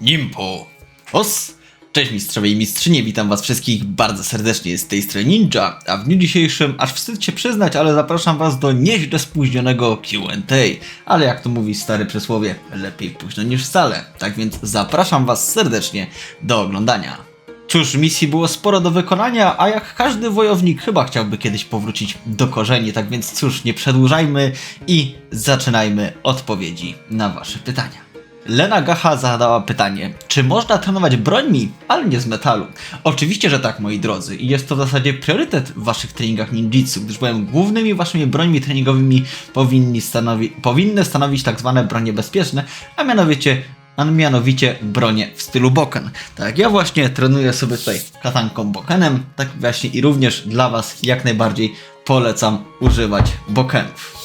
Nimpo. Os! Cześć mistrzowie i mistrzynie, witam was wszystkich bardzo serdecznie z tej strony Ninja, a w dniu dzisiejszym, aż wstyd się przyznać, ale zapraszam was do nieźle spóźnionego Q&A. Ale jak to mówi stare przysłowie, lepiej późno niż wcale. Tak więc zapraszam was serdecznie do oglądania. Cóż, misji było sporo do wykonania, a jak każdy wojownik chyba chciałby kiedyś powrócić do korzeni, tak więc cóż, nie przedłużajmy i zaczynajmy odpowiedzi na wasze pytania. Lena Gacha zadała pytanie, czy można trenować brońmi, ale nie z metalu? Oczywiście, że tak, moi drodzy, i jest to w zasadzie priorytet w waszych treningach ninjitsu, gdyż bowiem głównymi waszymi brońmi treningowymi powinni stanowi powinny stanowić tak zwane bronie bezpieczne, a mianowicie a mianowicie bronie w stylu boken. Tak, ja właśnie trenuję sobie tutaj katanką bokenem, tak właśnie i również dla was jak najbardziej polecam używać bokenów.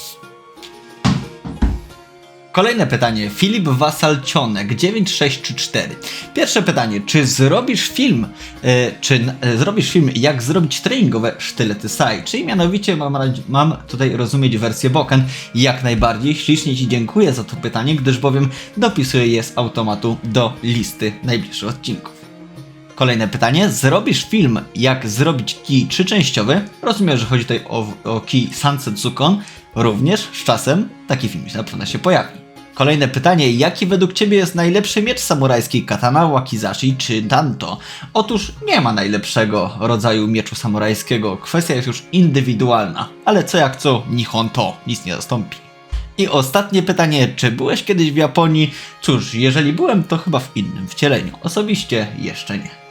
Kolejne pytanie. Filip Wasalcionek 9634. Pierwsze pytanie. Czy zrobisz film, e, czy e, zrobisz film jak zrobić treningowe sztylety SAI? Czyli mianowicie mam, mam tutaj rozumieć wersję Boken. Jak najbardziej. Ślicznie Ci dziękuję za to pytanie, gdyż bowiem dopisuję je z automatu do listy najbliższych odcinków. Kolejne pytanie. Zrobisz film, jak zrobić kij trzyczęściowy? Rozumiem, że chodzi tutaj o, o kij Sansetsukon. Również z czasem taki film na pewno się pojawi. Kolejne pytanie. Jaki według Ciebie jest najlepszy miecz samurajski? Katana, wakizashi czy danto? Otóż nie ma najlepszego rodzaju mieczu samurajskiego. Kwestia jest już indywidualna. Ale co jak co, Nihon to nic nie zastąpi. I ostatnie pytanie, czy byłeś kiedyś w Japonii? Cóż, jeżeli byłem, to chyba w innym wcieleniu. Osobiście jeszcze nie.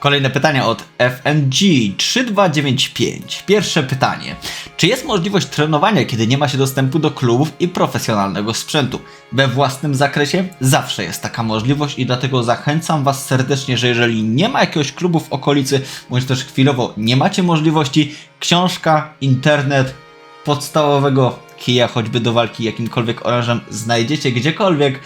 Kolejne pytanie od FMG 3295. Pierwsze pytanie. Czy jest możliwość trenowania, kiedy nie ma się dostępu do klubów i profesjonalnego sprzętu? We własnym zakresie zawsze jest taka możliwość i dlatego zachęcam Was serdecznie, że jeżeli nie ma jakiegoś klubu w okolicy, bądź też chwilowo nie macie możliwości, książka, internet, podstawowego kija, choćby do walki jakimkolwiek orężem, znajdziecie gdziekolwiek,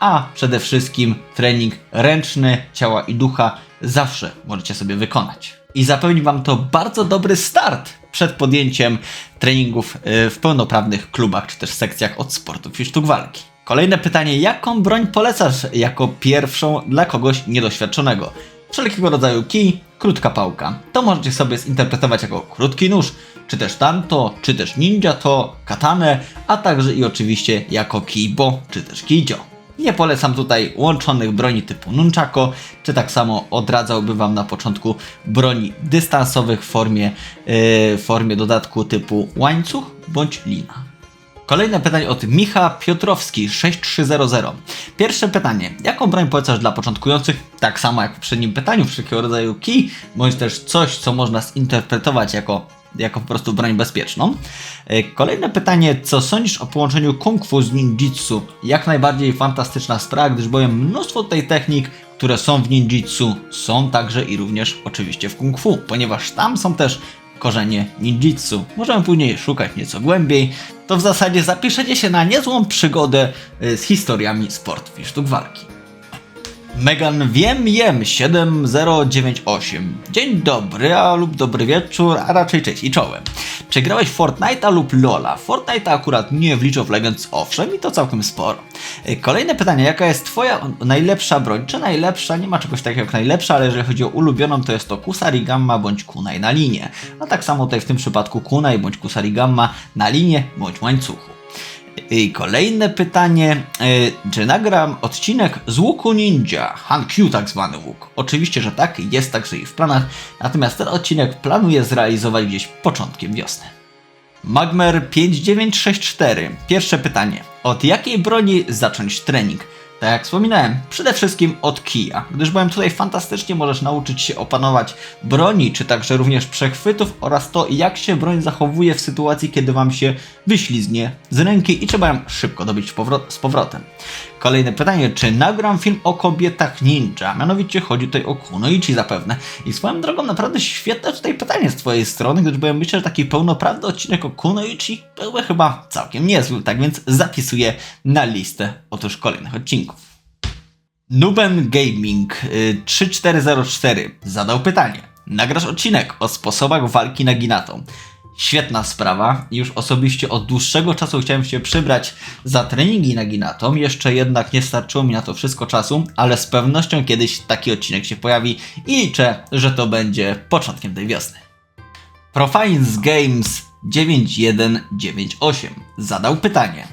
a przede wszystkim trening ręczny ciała i ducha zawsze możecie sobie wykonać. I zapewni Wam to bardzo dobry start przed podjęciem treningów y, w pełnoprawnych klubach czy też sekcjach od sportów i sztuk walki. Kolejne pytanie, jaką broń polecasz jako pierwszą dla kogoś niedoświadczonego? Wszelkiego rodzaju kij, krótka pałka. To możecie sobie zinterpretować jako krótki nóż, czy też tanto, czy też ninja to, katanę, a także i oczywiście jako kibo, czy też kijo. Nie polecam tutaj łączonych broni typu nunchako, czy tak samo odradzałbym Wam na początku broni dystansowych w formie, yy, formie dodatku typu łańcuch bądź lina. Kolejne pytanie od Micha Piotrowski 6300. Pierwsze pytanie. Jaką broń polecasz dla początkujących? Tak samo jak w poprzednim pytaniu, wszelkiego rodzaju key, bądź też coś, co można zinterpretować jako, jako po prostu broń bezpieczną. E, Kolejne pytanie. Co sądzisz o połączeniu kung fu z ninjitsu? Jak najbardziej fantastyczna sprawa, gdyż bowiem mnóstwo tej technik, które są w ninjitsu, są także i również oczywiście w kung fu, ponieważ tam są też korzenie ninjitsu. Możemy później szukać nieco głębiej. To w zasadzie zapiszecie się na niezłą przygodę y, z historiami sportów i sztuk walki. Megan Wiem Jem 7098. Dzień dobry, a lub dobry wieczór, a raczej cześć i czołem. Czy grałeś w Fortnite'a lub LoL'a? Fortnite'a akurat nie w League of Legends, owszem, i to całkiem sporo. Y, Kolejne pytanie, jaka jest twoja najlepsza broń? Czy najlepsza? Nie ma czegoś takiego jak najlepsza, ale jeżeli chodzi o ulubioną, to jest to Kusarigama bądź Kunai na linie. A tak samo tutaj w tym przypadku Kunai bądź Kusarigama na linie bądź łańcuchu. I kolejne pytanie, y, czy nagram odcinek z łuku ninja, Han-Q tak zwany łuk? Oczywiście, że tak, jest także i w planach, natomiast ten odcinek planuję zrealizować gdzieś początkiem wiosny. Magmer 5964. Pierwsze pytanie. Od jakiej broni zacząć trening? Tak jak wspominałem, przede wszystkim od kija, gdyż bowiem tutaj fantastycznie możesz nauczyć się opanować broni, czy także również przechwytów oraz to, jak się broń zachowuje w sytuacji, kiedy wam się wyślizgnie z ręki i trzeba ją szybko dobić powro- z powrotem. Kolejne pytanie, czy nagram film o kobietach ninja? Mianowicie chodzi tutaj o Kunoichi zapewne. I swoją drogą naprawdę świetne tutaj pytanie z twojej strony, gdyż bowiem myślę, że taki pełnoprawny odcinek o Kunoichi byłby chyba całkiem niezły, tak więc zapisuję na listę otóż kolejnych odcinków. Nuben Gaming y, 3404 zadał pytanie. Nagrasz odcinek o sposobach walki na Ginatą. Świetna sprawa. Już osobiście od dłuższego czasu chciałem się przybrać za treningi na Ginatom. Jeszcze jednak nie starczyło mi na to wszystko czasu, ale z pewnością kiedyś taki odcinek się pojawi i liczę, że to będzie początkiem tej wiosny. Profiles Games 9198 zadał pytanie.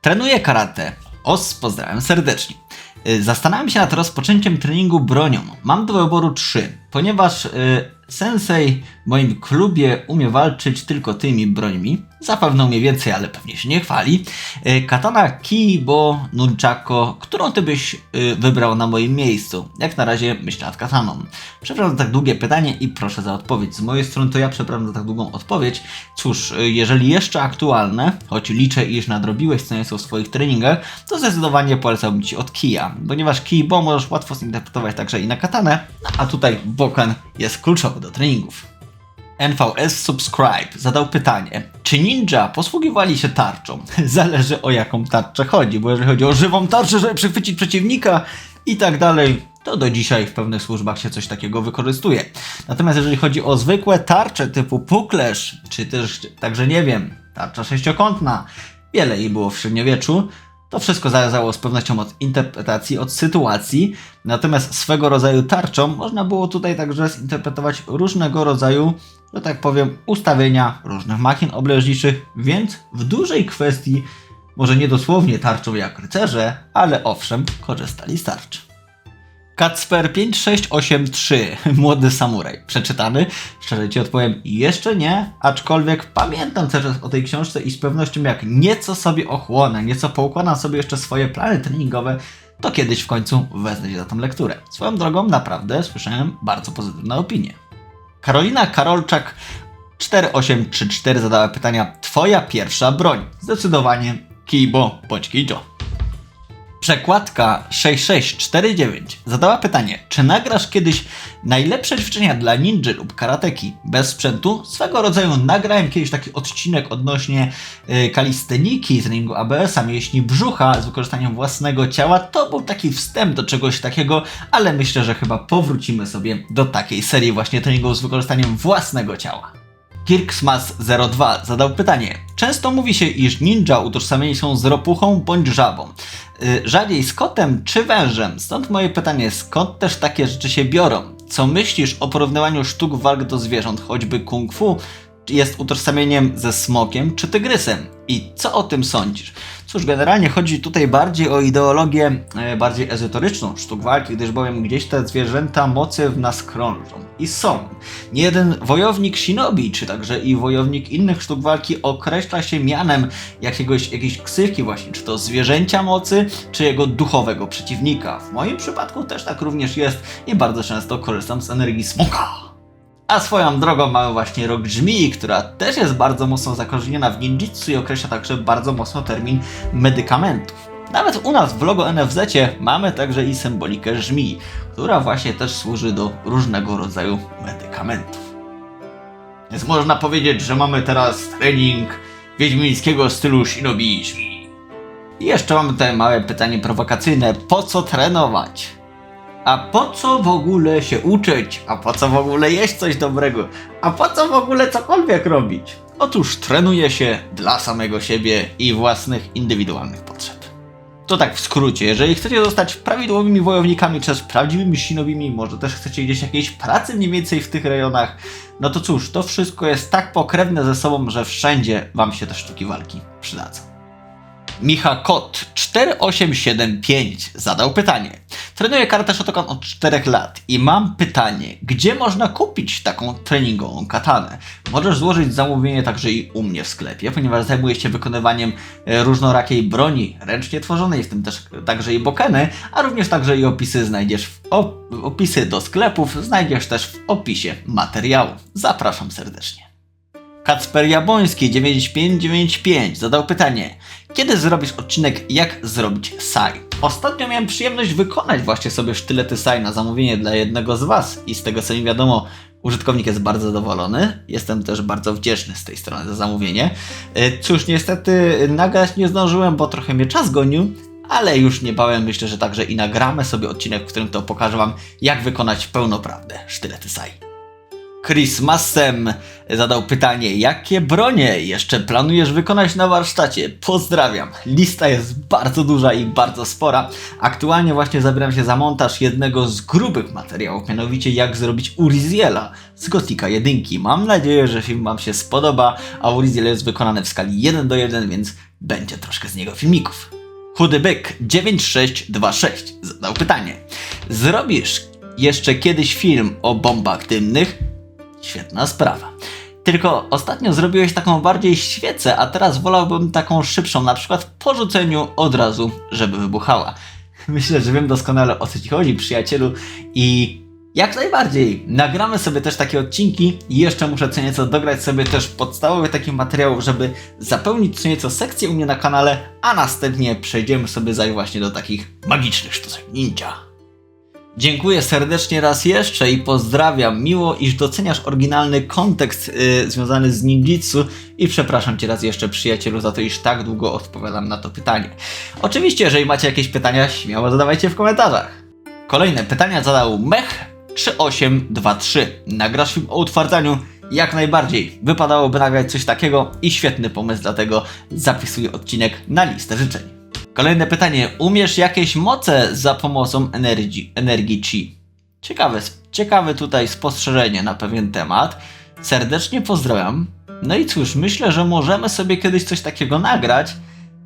Trenuję karate. Os, pozdrawiam serdecznie. Zastanawiam się nad rozpoczęciem treningu bronią. Mam do wyboru trzy, ponieważ y, sensei w moim klubie umie walczyć tylko tymi brońmi. Zapewne umie więcej, ale pewnie się nie chwali. Y, katana Kibo Nunchako, którą ty byś y, wybrał na moim miejscu? Jak na razie myślę nad kataną. Przepraszam za tak długie pytanie i proszę za odpowiedź. Z mojej strony to ja przepraszam za tak długą odpowiedź. Cóż, y, jeżeli jeszcze aktualne, choć liczę, iż nadrobiłeś co nieco w swoich treningach, to zdecydowanie polecałbym Ci od kija, ponieważ Kibo możesz łatwo zinterpretować także i na katanę, a tutaj Boken jest kluczowy do treningów. NVS Subscribe zadał pytanie, czy ninja posługiwali się tarczą? Zależy o jaką tarczę chodzi, bo jeżeli chodzi o żywą tarczę, żeby przechwycić przeciwnika i tak dalej, to do dzisiaj w pewnych służbach się coś takiego wykorzystuje. Natomiast jeżeli chodzi o zwykłe tarcze typu puklesz, czy też także nie wiem, tarcza sześciokątna, wiele jej było w średniowieczu, to wszystko zależało z pewnością od interpretacji, od sytuacji, natomiast swego rodzaju tarczą można było tutaj także zinterpretować różnego rodzaju, że tak powiem, ustawienia różnych machin obleżniczych, więc w dużej kwestii, może nie dosłownie tarczą jak rycerze, ale owszem, korzystali z tarczy. Kacper 5683, młody samuraj. Przeczytany? Szczerze ci odpowiem, jeszcze nie, aczkolwiek pamiętam czas o tej książce i z pewnością jak nieco sobie ochłonę, nieco poukładam sobie jeszcze swoje plany treningowe, to kiedyś w końcu wezmę się za tą lekturę. Swoją drogą naprawdę słyszałem bardzo pozytywne opinie. Karolina Karolczak 4834 zadała pytania Twoja pierwsza broń? Zdecydowanie Kibo Kijo. Przekładka 6649 zadała pytanie, czy nagrasz kiedyś najlepsze ćwiczenia dla ninja lub karateki bez sprzętu? Swego rodzaju nagrałem kiedyś taki odcinek odnośnie y, kalisteniki, treningu ABS-a, mięśni brzucha z wykorzystaniem własnego ciała. To był taki wstęp do czegoś takiego, ale myślę, że chyba powrócimy sobie do takiej serii właśnie treningów z wykorzystaniem własnego ciała. Kirksmas02 zadał pytanie. Często mówi się, iż ninja utożsamieni są z ropuchą bądź żabą. Y, Rzadziej z kotem czy wężem? Stąd moje pytanie, skąd też takie rzeczy się biorą? Co myślisz o porównywaniu sztuk walk do zwierząt, choćby kung fu jest utożsamieniem ze smokiem czy tygrysem? I co o tym sądzisz? Cóż, generalnie chodzi tutaj bardziej o ideologię e, bardziej ezoteryczną sztuk walki, gdyż bowiem gdzieś te zwierzęta mocy w nas krążą i są. Nie jeden wojownik shinobi, czy także i wojownik innych sztuk walki określa się mianem jakiegoś, jakiejś ksywki właśnie, czy to zwierzęcia mocy, czy jego duchowego przeciwnika. W moim przypadku też tak również jest i bardzo często korzystam z energii smoka. A swoją drogą mamy właśnie rok żmii, która też jest bardzo mocno zakorzeniona w ninjitsu i określa także bardzo mocno termin medykamentów. Nawet u nas w logo NFZ mamy także i symbolikę żmii, która właśnie też służy do różnego rodzaju medykamentów. Więc można powiedzieć, że mamy teraz trening wiedźmińskiego stylu shinobi żmii. I jeszcze mamy tutaj małe pytanie prowokacyjne. Po co trenować? A po co w ogóle się uczyć? A po co w ogóle jeść coś dobrego? A po co w ogóle cokolwiek robić? Otóż trenuje się dla samego siebie i własnych indywidualnych potrzeb. To tak w skrócie, jeżeli chcecie zostać prawidłowymi wojownikami, czy też prawdziwymi shinobiami, może też chcecie gdzieś jakiejś pracy mniej więcej w tych rejonach, no to cóż, to wszystko jest tak pokrewne ze sobą, że wszędzie wam się te sztuki walki przydadzą. Micha Kot 4875 zadał pytanie. Trenuję karate Shotokan od 4 lat i mam pytanie, gdzie można kupić taką treningową katanę? Możesz złożyć zamówienie także i u mnie w sklepie, ponieważ zajmuję się wykonywaniem e, różnorakiej broni ręcznie tworzonej, w tym też także i bokeny, a również także i opisy znajdziesz w op opisy do sklepów znajdziesz też w opisie materiału. Zapraszam serdecznie. Kacper Jabłoński 9595 zadał pytanie: Kiedy zrobisz odcinek jak zrobić SAI? Ostatnio miałem przyjemność wykonać właśnie sobie sztylety SAI na zamówienie dla jednego z Was i z tego co mi wiadomo, użytkownik jest bardzo zadowolony. Jestem też bardzo wdzięczny z tej strony za zamówienie. E, Cóż, niestety nagrać nie zdążyłem, bo trochę mnie czas gonił, ale już niebawem myślę, że także i nagramy sobie odcinek, w którym to pokażę Wam, jak wykonać pełnoprawne sztylety SAI. Christmasem zadał pytanie, jakie bronie jeszcze planujesz wykonać na warsztacie? Pozdrawiam. Lista jest bardzo duża i bardzo spora. Aktualnie właśnie zabieram się za montaż jednego z grubych materiałów, mianowicie jak zrobić Uriziela z Gotika 1. Mam nadzieję, że film Wam się spodoba, a Uriziel jest wykonany w skali 1 do 1, więc będzie troszkę z niego filmików. Chudy Byk 9626 zadał pytanie. Zrobisz jeszcze kiedyś film o bombach dymnych? Świetna sprawa. Tylko ostatnio zrobiłeś taką bardziej świecę, a teraz wolałbym taką szybszą, na przykład po rzuceniu od razu, żeby wybuchała. Myślę, że wiem doskonale o co ci chodzi, przyjacielu, i jak najbardziej. Nagramy sobie też takie odcinki i jeszcze muszę co nieco dograć sobie też podstawowych takich materiałów, żeby zapełnić co nieco sekcję u mnie na kanale, a następnie przejdziemy sobie zaś właśnie do takich magicznych sztuczek ninja. Dziękuję serdecznie raz jeszcze i pozdrawiam. Miło, iż doceniasz oryginalny kontekst yy, związany z ninjitsu i przepraszam Cię raz jeszcze przyjacielu za to, iż tak długo odpowiadam na to pytanie. Oczywiście, jeżeli macie jakieś pytania, śmiało zadawajcie w komentarzach. Kolejne pytania zadał Mech 3823. Nagrasz film o utwardzaniu? Jak najbardziej. Wypadałoby nagrać coś takiego i świetny pomysł, dlatego zapisuję odcinek na listę życzeń. Kolejne pytanie. Umiesz jakieś moce za pomocą energii, energii chi? Ciekawe, ciekawe tutaj spostrzeżenie na pewien temat. Serdecznie pozdrawiam. No i cóż, myślę, że możemy sobie kiedyś coś takiego nagrać,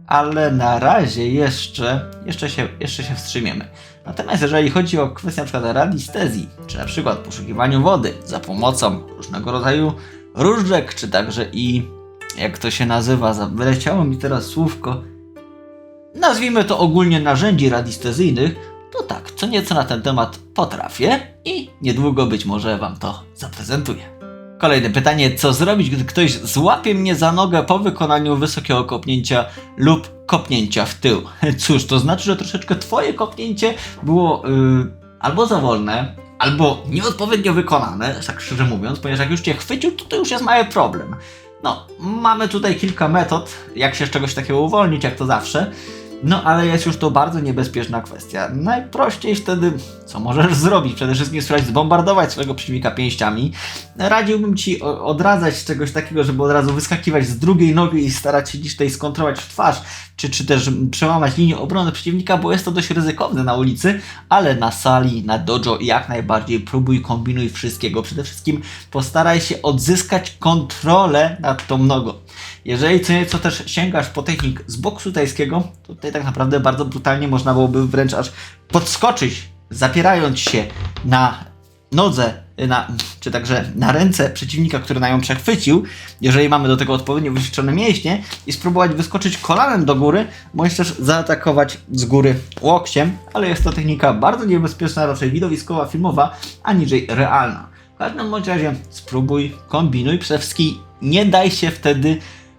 ale na razie jeszcze, jeszcze, się, jeszcze się wstrzymiemy. Natomiast jeżeli chodzi o kwestię na przykład radiestezji, czy na przykład poszukiwaniu wody za pomocą różnego rodzaju różdżek, czy także i jak to się nazywa, wyleciało mi teraz słówko, nazwijmy to ogólnie narzędzi radiestezyjnych, to tak, co nieco na ten temat potrafię i niedługo być może Wam to zaprezentuję. Kolejne pytanie, co zrobić, gdy ktoś złapie mnie za nogę po wykonaniu wysokiego kopnięcia lub kopnięcia w tył? Cóż, to znaczy, że troszeczkę Twoje kopnięcie było yy, albo za wolne, albo nieodpowiednio wykonane, tak szczerze mówiąc, ponieważ jak już Cię chwycił, to to już jest mały problem. No, mamy tutaj kilka metod, jak się z czegoś takiego uwolnić, jak to zawsze. No, ale jest już to bardzo niebezpieczna kwestia. Najprościej wtedy, co możesz zrobić? Przede wszystkim spróbować zbombardować swojego przeciwnika pięściami. Radziłbym ci odradzać czegoś takiego, żeby od razu wyskakiwać z drugiej nogi i starać się gdzieś tutaj skontrować w twarz, czy, czy też przełamać linię obrony przeciwnika, bo jest to dość ryzykowne na ulicy, ale na sali, na dojo jak najbardziej próbuj, kombinuj wszystkiego. Przede wszystkim postaraj się odzyskać kontrolę nad tą nogą. Jeżeli co nieco też sięgasz po technik z boksu tajskiego, to tutaj tak naprawdę bardzo brutalnie można byłoby wręcz aż podskoczyć, zapierając się na nodze, na, czy także na ręce przeciwnika, który na ją przechwycił, jeżeli mamy do tego odpowiednio wyćwiczone mięśnie i spróbować wyskoczyć kolanem do góry, bądź też zaatakować z góry łokciem, ale jest to technika bardzo niebezpieczna, raczej widowiskowa, filmowa, aniżeli realna. Każdym bądź razie spróbuj, kombinuj, przede wszystkim nie daj się wtedy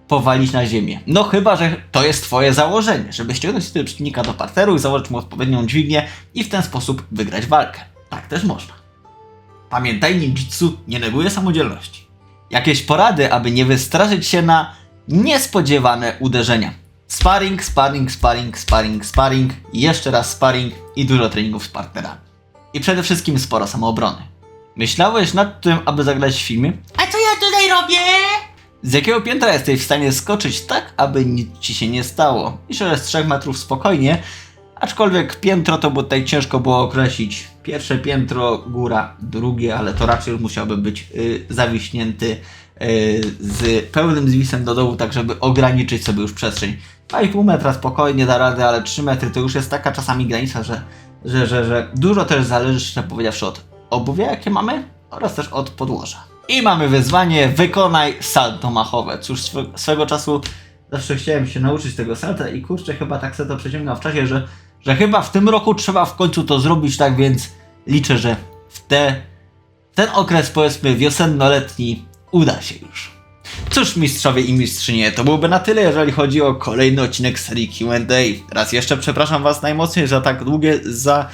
powalić na ziemię. No chyba, że to jest twoje założenie, żeby ściągnąć tego przeciwnika do parteru i założyć mu odpowiednią dźwignię i w ten sposób wygrać walkę. Tak też można. Pamiętaj, ninjitsu nie neguje samodzielności. Jakieś porady, aby nie wystraszyć się na niespodziewane uderzenia. Sparring, sparring, sparring, sparring, sparring, jeszcze raz sparring i dużo treningów z partnerami. I przede wszystkim sporo samoobrony. Myślałeś nad tym, aby zagrać w filmie? A co ja tutaj robię? Z jakiego piętra jesteś w stanie skoczyć tak, aby nic ci się nie stało? I że z 3 metrów spokojnie, aczkolwiek piętro to bo tutaj ciężko było określić. Pierwsze piętro, góra, drugie, ale to raczej musiałby być y, zawiśnięty y, z pełnym zwisem do dołu, tak żeby ograniczyć sobie już przestrzeń. 2,5 metra spokojnie da radę, ale 3 metry to już jest taka czasami granica, że, że, że, że dużo też zależy, szczerze powiedziawszy, od obuwia, jakie mamy oraz też od podłoża. I mamy wyzwanie, wykonaj salto machowe. Cóż, swe, swego czasu zawsze chciałem się nauczyć tego salta i kurczę, chyba tak sobie to przeciągam w czasie, że, że chyba w tym roku trzeba w końcu to zrobić, tak więc liczę, że w te, ten okres powiedzmy wiosenno-letni uda się już. Cóż, mistrzowie i mistrzynie, to byłoby na tyle, jeżeli chodzi o kolejny odcinek serii Q&A. Raz jeszcze przepraszam Was najmocniej za tak długie, za,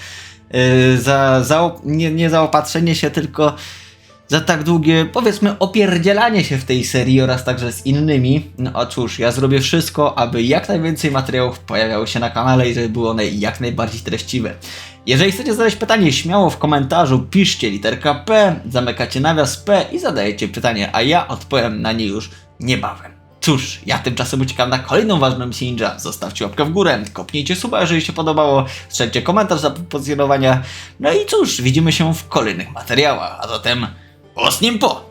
za, za nie, nie zaopatrzenie się, tylko za tak długie, powiedzmy, opierdzielanie się w tej serii oraz także z innymi. No a cóż, ja zrobię wszystko, aby jak najwięcej materiałów pojawiało się na kanale i żeby były one jak najbardziej treściwe. Jeżeli chcecie zadać pytanie, śmiało w komentarzu piszcie literka P, zamykacie nawias P i zadajecie pytanie, a ja odpowiem na nie już niebawem. Cóż, ja tymczasem uciekam na kolejną ważną misję ninja. Zostawcie łapkę w górę, kopnijcie suba, jeżeli się podobało, strzelcie komentarz za pozycjonowania. No i cóż, widzimy się w kolejnych materiałach, a zatem po po!